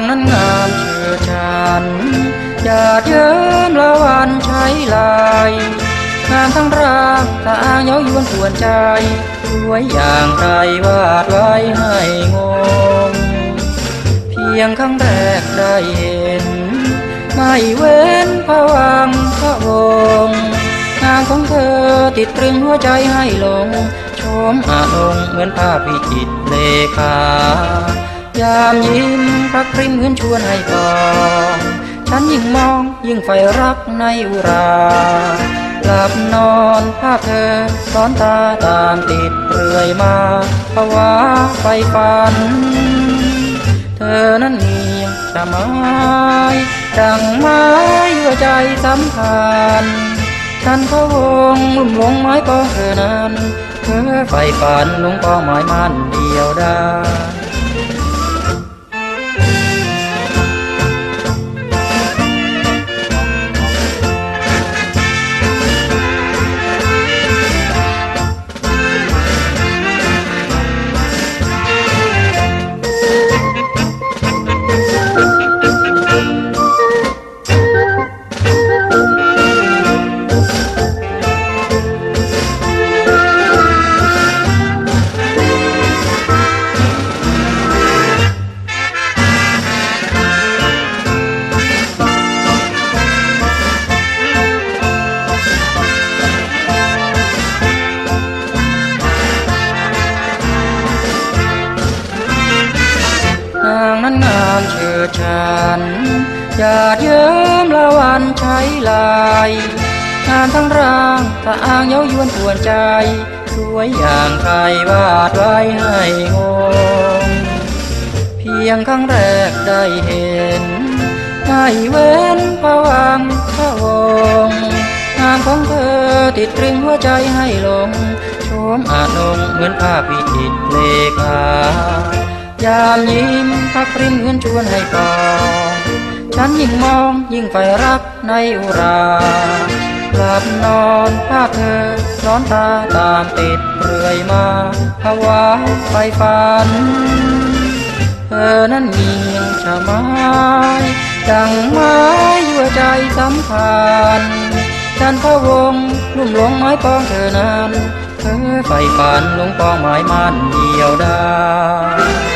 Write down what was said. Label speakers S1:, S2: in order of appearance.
S1: างนั้นงามเชื่อชันอย่าเยิ้มละวันใช้ลายงานทั้งร่างตาเย้ายวนส่วนใจสวยอย่างใครวาดไว้ให้งง เพียงครั้งแรกได้เห็น ไม่เว้นพระวังพระองค์งานของเธอติดตรึงหัวใจให้หลงชมอาลงเหมือนภาพพิจิตเลขา ยามยิ้มพระคริมเหมือนชวนให้ปองฉันยิ่งมองยิ่งใฝ่รักในอุรา หลับนอนภาพเธอซ้อนตาตามติดเรื่อยมาภาวะไฟฝัน เธอนั้นมีจะไม้ดังไม้หัวใจสัมพันธ์ฉันเขาวงลุ่มหลงไม้ปองเธอนั้น เธอไฟฝันลงปองไม้มันเดียวได้นาง นั้นงามเชิดชันหยาดเยิ้มละวันใช้ลายงานทั้งร่างตาอ้างเย้ายวนปวนใจ สวยอย่างใครวาดไว้ให้งงเพียงครั้งแรกได้เห็นไม่เว้นพระวังพระวงศ์งานของเธอติดตรึงหัวใจให้หลง ชมอาจลงเหมือนภาพวิจิตเลขา ยามยิ้มพักริมเหมือนชวนให้ปองฉันยิ่งมองยิ่งใฝ่รักในอุราหลับนอนภาพเธอร้อนตาตามติดเรื่อยมาภาวะไฟฝัน เธอนั้นมีชะไม้ดังไม้หัวใจสัมพันธ์ฉันพะวงลุ่มหลงไม้ปองเธอนั้น เธอไฟฝันลงปองไม้มันเดียวได้